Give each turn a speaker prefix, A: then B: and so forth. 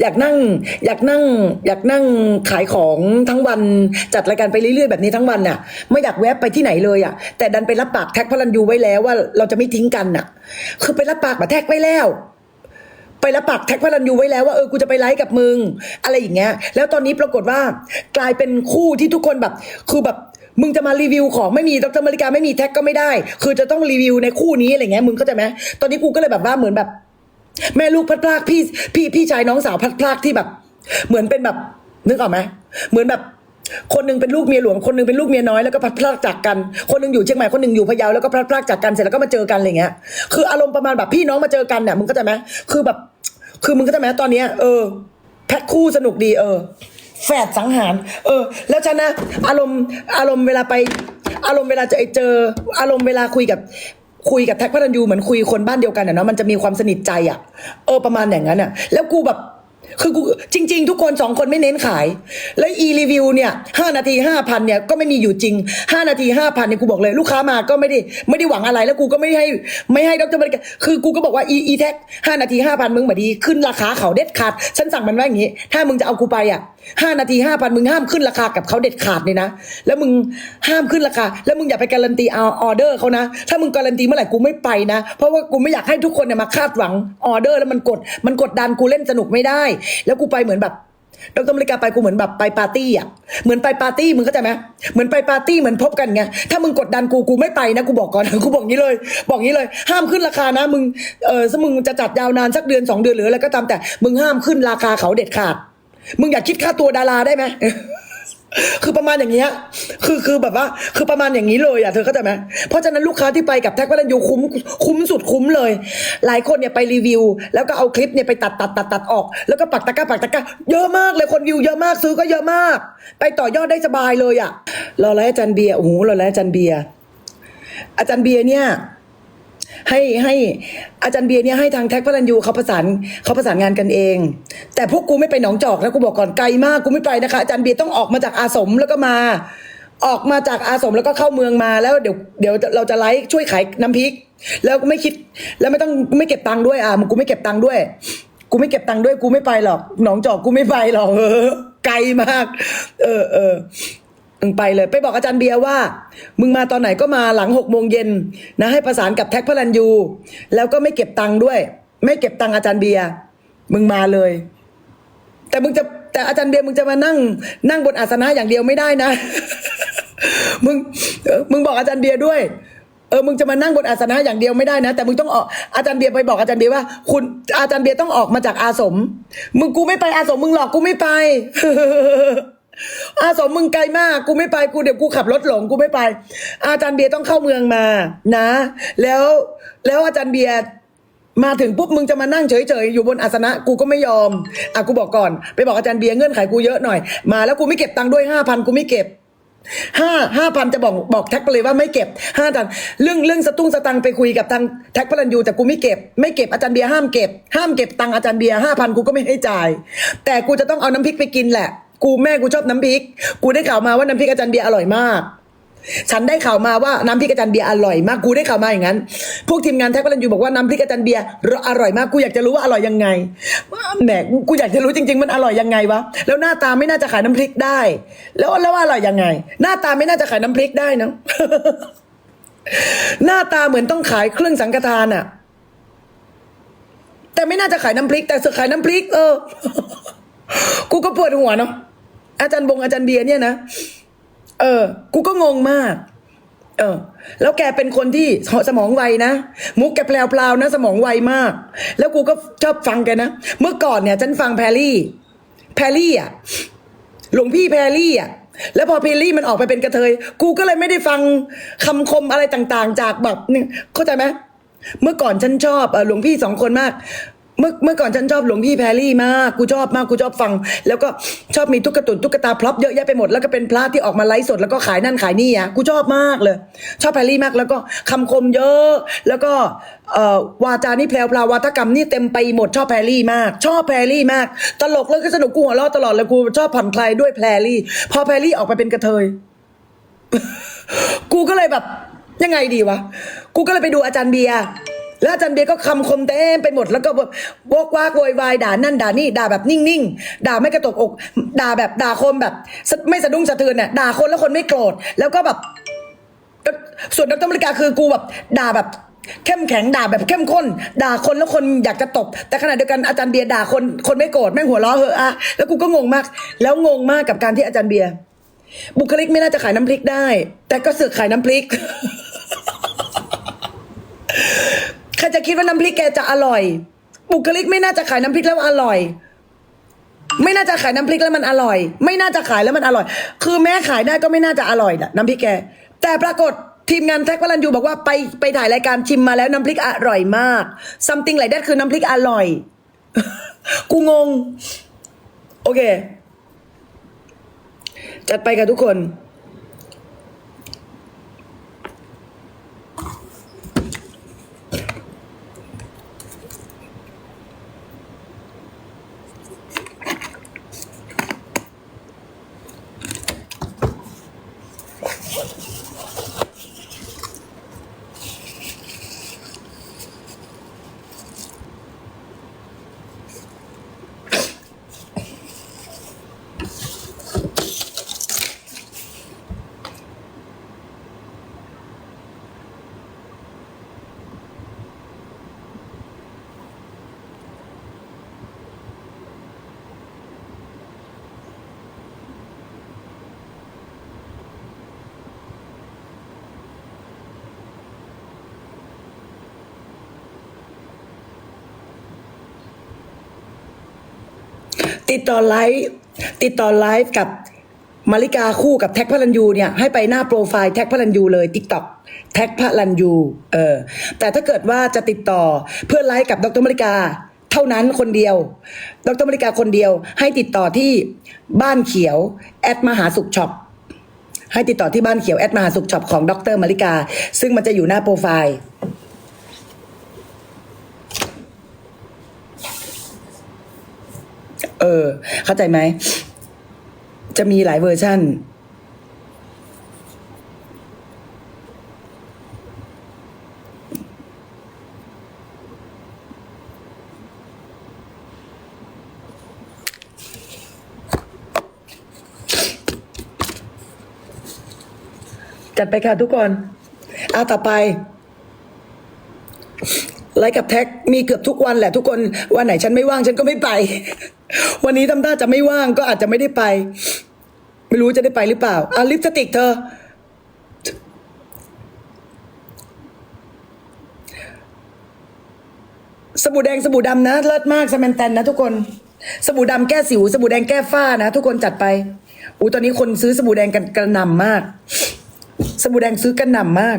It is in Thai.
A: อยากนั่ง อยากนั่ง อยากนั่งขายของทั้งวันจัดรายการไปเรื่อยๆแบบนี้ทั้งวันน่ะ ไม่อยากแวะไปที่ไหนเลยอะ แต่ดันไปรับปากแท็กพลันยูไว้แล้วว่าเราจะไม่ทิ้งกันน่ะ คือไปรับปากมาแท็กไว้แล้วไปรับปากแท็กพลันยูไว้แล้วว่าเออกูจะไปไลฟ์กับมึง อะไรอย่างเงี้ย แล้วตอนนี้ปรากฏว่ากลายเป็นคู่ที่ทุกคนแบบ คือแบบมึงจะมารีวิวของไม่มีดรมาริกาไม่มีแท็กก็ไม่ได้ คือจะต้องรีวิวในคู่นี้อะไรเงี้ยมึงเข้าใจไหมตอนนี้กูก็เลยแบบว่าเหมือนแบบ แม่ลูกพัดพรากพี่พี่พี่ชายน้องสาวพัดพรากที่แบบ เหมือนเป็นแบบนึกออกไหมเหมือนแบบคนหนึงเป็นลูกเมียหลวงคนหนึงเป็นลูกเมียน้อยแล้วก็พัดพรากจากกัน คนหนึงอยู่เชียงใหม่คนหนึงอยู่พะเยาแล้วก็พัดพรากจากกันเสร็จแล้วก็มาเจอกันอะไรเงี้ยคืออารมณ์ประมาณแบบพี่น้องมาเจอกันเนี่ยมึงเข้าใจไหมคือแบบ คือมึงเข้าใจไหมตอนเนี้ยเออแพ็คคู่สนุกดีเออแฝดสังหาร เออ แล้วฉันนะ อารมณ์อารมณ์เวลาไป อารมณ์เวลาจะเจอ อารมณ์เวลาคุยกับ คุยกับแท็กพระรันยูเหมือนคุยคนบ้านเดียวกันอะเนาะมันจะมีความสนิทใจอะเออประมาณอย่างนั้นอะแล้วกูแบบ คือกูจริง ๆ ทุกคนสองคนไม่เน้นขาย แล้วอีรีวิวเนี่ยห้านาทีห้าพันเนี่ยก็ไม่มีอยู่จริงห้านาทีห้าพันเนี่ยกูบอกเลยลูกค้ามาก็ไม่ได้ไม่ได้หวังอะไรแล้วกูก็ไม่ให้ไม่ให้ดรบริการคือกูก็บอกว่าอีอีแท็กห้านาทีห้าพันมึงมาดีขึ้นราคาเขาเด็ดขาดฉันสั่งมันว่าอย่างงี้ถ้ามึงจะเอากูไปอะห้านาทีห้าพันมึงห้ามขึ้นราคากับเขาเด็ดขาดเลยนะ แล้วมึงห้ามขึ้นราคา แล้วมึงอย่าไปการันตีเอาออเดอร์เขานะ ถ้ามึงการันตีเมื่อไหร่กูไม่ไปนะ เพราะว่ากูไม่อยากให้ทุกคนเนี่ยมาคาดหวังออเดอร์ แล้วมันกดมันกดดันกูเล่นสนุกไม่ได้แล้วกูไปเหมือนแบบดรมริกาไปกูเหมือนแบบไปปาร์ตี้อะ เหมือนไปปาร์ตี้มึงเข้าใจไหมเหมือนไปปาร์ตี้เหมือนพบกันไง ถ้ามึงกดดันกูกูไม่ไปนะกูบอกก่อนกูบอกงี้เลย บอกงี้เลย ห้ามขึ้นราคานะ มึง เออสมึงจะจัดยาวนานสักเดือนสองเดือนหรืออะไรก็ตามแต่ มึงห้ามขึ้นราคาเขาเด็ดขาด มึงอยากคิดค่าตัวดาราได้ไหม คือประมาณอย่างเงี้ย คือคือแบบว่า คือประมาณอย่างนี้เลยอะเธอเข้าใจไหมเพราะฉะนั้นลูกค้าที่ไปกับแท็กพลันยูคุ้มคุ้มสุดคุ้มเลย หลายคนเนี่ยไปรีวิว แล้วก็เอาคลิปเนี่ยไปตัดตัดตัดตัดออก แล้วก็ปักตะกร้าปักตะกร้าเยอะมากเลยคนวิวเยอะมากซื้อก็เยอะมาก ไปต่อยอดได้สบายเลยอะรอแล้วอาจารย์เบียร์โอ้โหรอแล้วอาจารย์เบียร์อาจารย์เบียร์เนี่ย ให้ให้อาจารย์เบียร์เนี่ยให้ทางแท็กพลันยูเขาประสานเขาประสานงานกันเอง แต่พวกกูไม่ไปหนองจอกแล้วกูบอกก่อนไกลมากกูไม่ไปนะคะอาจารย์เบียร์ต้องออกมาจากอาสมแล้วก็มา ออกมาจากอาสมแล้วก็เข้าเมืองมาแล้วเดี๋ยวเดี๋ยวเราจะไลฟ์ช่วยขายน้ำพริก แล้วก็ไม่คิดแล้วไม่ต้องไม่เก็บตังค์ด้วยอะมึงกูไม่เก็บตังค์ด้วย กูไม่เก็บตังค์ด้วยกูไม่ไปหรอกหนองจอกกูไม่ไปหรอกเออไกลมาก เออเออ มึงไปเลยไปบอกอาจารย์เบียร์ว่า มึงมาตอนไหนก็มาหลังหกโมงเย็นนะให้ประสานกับแท็กพลันยู แล้วก็ไม่เก็บตังค์ด้วย ไม่เก็บตังค์อาจารย์เบียร์มึงมาเลย แต่มึงจะแต่อาจารย์เบียร์มึงจะมานั่ง นั่งบนอาสนะอย่างเดียวไม่ได้นะ มึงมึงบอกอาจารย์เบียร์ด้วยเออ มึงจะมานั่งบนอาสนะอย่างเดียวไม่ได้นะ แต่มึงต้องออก อาจารย์เบียร์ไปบอกอาจารย์เบียร์ว่า คุณ อาจารย์เบียร์ต้องออกมาจากอาสม มึงกูไม่ไปอาสม มึงหลอกกูไม่ไป อาสมมึงไกลมาก กูไม่ไปกูเดี๋ยวกูขับรถหลงกูไม่ไป อาจารย์เบียร์ต้องเข้าเมืองมานะ แล้วแล้วอาจารย์เบียร์มาถึงปุ๊บมึงจะมานั่งเฉยๆอยู่บนอาสนะกูก็ไม่ยอมอะกูบอกก่อน ไปบอกอาจารย์เบียร์เงื่อนไขกูเยอะหน่อยมาแล้วกูไม่เก็บตังค์ด้วยห้าพันกูไม่เก็บห้าห้าพันจะบอกบอกแท็กไปเลยว่าไม่เก็บห้าตันเรื่องเรื่องสตุ้งสตังไปคุยกับทางแท็กพลันยูแต่กูไม่เก็บไม่เก็บอาจารย์เบียร์ห้ามเก็บห้ามเก็บตังค์อาจารย์เบียร์ห้าพันกูก็ไม่ให้จ่าย แต่กูจะต้องเอาน้ำพริกไปกินแหละ กูแม่กูชอบน้ำพริก กูได้ข่าวมาว่าน้ำพริกอาจารย์เบียร์อร่อยมาก ฉันได้ข่าวมาว่าน้ำพริกอาจารย์เบียร์อร่อยมาก กูได้ข่าวมาอย่างนั้น พวกทีมงานแท็กพลันยูบอกว่าน้ำพริกอาจารย์เบียร์อร่อยมาก กูอยากจะรู้ว่าอร่อยยังไงแหมกูอยากจะรู้จริง ๆ มันอร่อยยังไงวะ แล้วหน้าตาไม่น่าจะขายน้ำพริกได้ แล้วแล้วว่าอร่อยยังไง หน้าตาไม่น่าจะขายน้ำพริกได้นะหน้าตาเหมือนต้องขายเครื่องสังฆทานอะแต่ไม่น่าจะขายน้ำพริก แต่เสือขายน้ำพริก เออ กูก็ปวดหัวเนาะ อาจารย์บงอาจารย์เบียร์เนี่ยนะ เออ กูก็งงมาก เออ แล้วแกเป็นคนที่สมองไวนะ มุกแกแปลวๆนะ สมองไวมาก แล้วกูก็ชอบฟังแกนะ เมื่อก่อนเนี่ยฉันฟังแพรรี่ แพรรี่อะ หลวงพี่แพรรี่อะแล้วพอแพรรี่มันออกไปเป็นกระเทย กูก็เลยไม่ได้ฟังคำคมอะไรต่างๆ จากแบบนี่เข้าใจไหมเมื่อก่อนฉันชอบหลวงพี่สองคนมาก เมื่อเมื่อก่อนฉันชอบหลวงพี่แพรรี่มากกูชอบมากกูชอบฟัง แล้วก็ชอบมีตุ๊กตุนตุ๊กตาพร็อพเยอะแยะไปหมดแล้วก็เป็นพระที่ออกมาไลฟ์สดแล้วก็ขายนั่นขายนี่อะกูชอบมากเลย ชอบแพรรี่มากแล้วก็คำคมเยอะ แล้วก็เอ่อวาจานี่แพรวพราวาทกรรมนี่เต็มไปหมดชอบแพรรี่มาก ชอบแพรรี่มาก ตลกแล้วก็สนุกกูหัวเราะตลอดเลยกูชอบผ่อนคลายด้วยแพรรี่พอแพรรี่ออกไปเป็นกระเทยกูก็เลยแบบยังไงดีวะกูก็เลยไปดูอาจารย์เบียร์ แล้วอาจารย์เบียร์ก็คำคมเต็มไปหมดแล้วก็แบบวกวากโวยวายด่านั่นด่านี่ด่าแบบนิ่งๆด่าไม่กระตกอกด่าแบบด่าคนแบบไม่สะดุ้งสะเทือนเนี่ยด่าคนแล้วคนไม่โกรธแล้วก็แบบส่วนดรอเมริกาคือกูแบบด่าแบบเข้มแข็งด่าแบบเข้มข้น ด่าคนแล้วคนอยากจะตบ แต่ขณะเดียวกันอาจารย์เบียร์ด่าคนคนไม่โกรธแม่งหัวเราะเหอะอะแล้วกูก็งงมาก แล้วงงมากกับการที่อาจารย์เบียร์บุคลิกไม่น่าจะขายน้ำพริกได้ แต่ก็เสือกขายน้ำพริก ใคิดว่าน้ำพริกแกจะอร่อย บุคลิกไม่น่าจะขายน้ำพริกแล้วอร่อย ไม่น่าจะขายน้ำพริกแล้วมันอร่อย ไม่น่าจะขายแล้วมันอร่อย คือแม้ขายได้ก็ไม่น่าจะอร่อยนะน้ำพริกแก แต่ปรากฏทีมงานแท็กพลันยูบอกว่าไปไปถ่ายรายการชิมมาแล้วน้ำพริกอร่อยมาก something like that คือน้ำพริกอร่อย กูงง โอเค จัดไปกับทุกคน ติดต่อไลฟ์ติดต่อไลฟ์กับมาริกาคู่กับแท็กพลันยูเนี่ยให้ไปหน้าโปรไฟล์แท็กพลันยูเลยติ๊กต็อกแท็กพลันยูเออแต่ถ้าเกิดว่าจะติดต่อเพื่อไลฟ์กับดรมาริกาเท่านั้นคนเดียว ดรมาริกาคนเดียว ให้ติดต่อที่บ้านเขียว แอดมหาสุขช็อปให้ติดต่อที่บ้านเขียวแอดมหาสุขช็อปของดรมาริกา ซึ่งมันจะอยู่หน้าโปรไฟล์ เออ เข้าใจไหม จะมีหลายเวอร์ชั่น จัดไปค่ะทุกคนอาต่อไปไลฟ์กับแท็กมีเกือบทุกวันแหละทุกคนวันไหนฉันไม่ว่างฉันก็ไม่ไป วันนี้ทำท่าจะไม่ว่างก็อาจจะไม่ได้ไป ไม่รู้จะได้ไปหรือเปล่าอะลิปสติกเธอ สบู่แดงสบู่ดำนะ เลิศมากสแมนแตนนะทุกคน สบู่ดำแก้สิว สบู่แดงแก้ฝ้านะ ทุกคนจัดไปอู้ตอนนี้คนซื้อสบู่แดงกันกระหน่ำมาก สบู่แดงซื้อกันหน่ำมาก